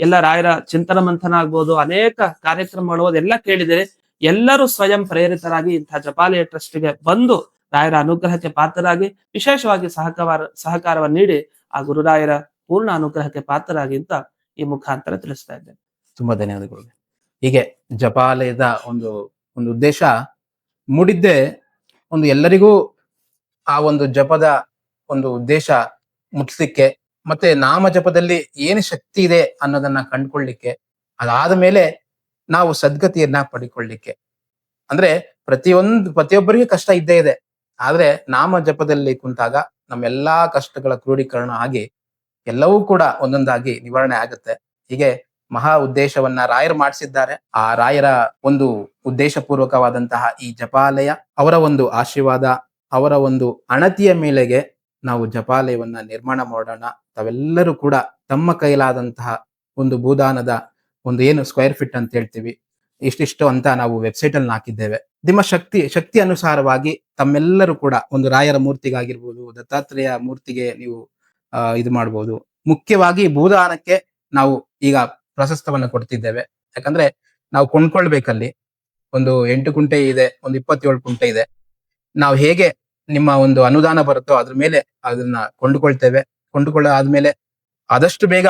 ಎಲ್ಲ ರಾಯರ ಚಿಂತನ ಮಂಥನ ಆಗ್ಬೋದು, ಅನೇಕ ಕಾರ್ಯಕ್ರಮಗಳು ಎಲ್ಲ ಕೇಳಿದರೆ ಎಲ್ಲರೂ ಸ್ವಯಂ ಪ್ರೇರಿತರಾಗಿ ಇಂತಹ ಜಪಾಲಯ ಟ್ರಸ್ಟ್ಗೆ ಬಂದು ರಾಯರ ಅನುಗ್ರಹಕ್ಕೆ ಪಾತ್ರರಾಗಿ ವಿಶೇಷವಾಗಿ ಸಹಕಾರ ಸಹಕಾರವನ್ನು ನೀಡಿ ಆ ಗುರುರಾಯರ ಪೂರ್ಣ ಅನುಗ್ರಹಕ್ಕೆ ಪಾತ್ರರಾಗಿ ಅಂತ ಈ ಮುಖಾಂತರ ತಿಳಿಸ್ತಾ ಇದ್ದೇನೆ. ತುಂಬಾ ಧನ್ಯವಾದಗಳು. ಹೀಗೆ ಜಪಾಲಯದ ಒಂದು ಒಂದು ಉದ್ದೇಶ ಮೂಡಿದ್ದೆ ಒಂದು ಎಲ್ಲರಿಗೂ ಆ ಒಂದು ಜಪದ ಒಂದು ಉದ್ದೇಶ ಮುಟ್ಲಿಕ್ಕೆ ಮತ್ತೆ ನಾಮ ಜಪದಲ್ಲಿ ಏನು ಶಕ್ತಿ ಇದೆ ಅನ್ನೋದನ್ನ ಕಂಡ್ಕೊಳ್ಳಿಕ್ಕೆ, ಅದಾದ ಮೇಲೆ ನಾವು ಸದ್ಗತಿಯನ್ನ ಪಡಿಕೊಳ್ಳಿಕ್ಕೆ. ಅಂದ್ರೆ ಪ್ರತಿಯೊಂದು, ಪ್ರತಿಯೊಬ್ಬರಿಗೆ ಕಷ್ಟ ಇದ್ದೇ ಇದೆ. ಆದ್ರೆ ನಾಮ ಜಪದಲ್ಲಿ ಕುಂತಾಗ ನಮ್ಮೆಲ್ಲಾ ಕಷ್ಟಗಳ ಕ್ರೋಢೀಕರಣ ಆಗಿ ಎಲ್ಲವೂ ಕೂಡ ಒಂದೊಂದಾಗಿ ನಿವಾರಣೆ ಆಗುತ್ತೆ. ಹೀಗೆ ಮಹಾ ಉದ್ದೇಶವನ್ನ ರಾಯರು ಮಾಡಿಸಿದ್ದಾರೆ. ಆ ರಾಯರ ಒಂದು ಉದ್ದೇಶಪೂರ್ವಕವಾದಂತಹ ಈ ಜಪಾಲಯ ಅವರ ಒಂದು ಆಶೀರ್ವಾದ, ಅವರ ಒಂದು ಅಣತಿಯ ಮೇಲೆಗೆ ನಾವು ಜಪಾಲಯವನ್ನ ನಿರ್ಮಾಣ ಮಾಡೋಣ. ತಾವೆಲ್ಲರೂ ಕೂಡ ತಮ್ಮ ಕೈಲಾದಂತಹ ಒಂದು ಭೂದಾನದ ಒಂದು ಏನು ಸ್ಕ್ವೇರ್ ಫೀಟ್ ಅಂತ ಹೇಳ್ತೀವಿ. ಇಷ್ಟಿಷ್ಟು ಅಂತ ನಾವು ವೆಬ್ಸೈಟ್ ಅಲ್ಲಿ ಹಾಕಿದ್ದೇವೆ. ನಿಮ್ಮ ಶಕ್ತಿ ಶಕ್ತಿ ಅನುಸಾರವಾಗಿ ತಮ್ಮೆಲ್ಲರೂ ಕೂಡ ಒಂದು ರಾಯರ ಮೂರ್ತಿಗಾಗಿರ್ಬೋದು, ದತ್ತಾತ್ರೇಯ ಮೂರ್ತಿಗೆ ನೀವು ಇದು ಮಾಡ್ಬೋದು. ಮುಖ್ಯವಾಗಿ ಭೂದಾನಕ್ಕೆ ನಾವು ಈಗ ಪ್ರಶಸ್ತವನ್ನು ಕೊಡ್ತಿದ್ದೇವೆ. ಯಾಕಂದ್ರೆ ನಾವು ಕೊಂಡ್ಕೊಳ್ಬೇಕಲ್ಲಿ. ಒಂದು ಎಂಟು ಕುಂಟೆ ಇದೆ, ಒಂದು ಇಪ್ಪತ್ತೇಳು ಕುಂಟೆ ಇದೆ. ನಾವು ಹೇಗೆ ನಿಮ್ಮ ಒಂದು ಅನುದಾನ ಬರುತ್ತೋ ಅದ್ರ ಮೇಲೆ ಅದನ್ನ ಕೊಂಡುಕೊಳ್ತೇವೆ. ಕೊಂಡುಕೊಳ್ಳ ಆದ್ಮೇಲೆ ಆದಷ್ಟು ಬೇಗ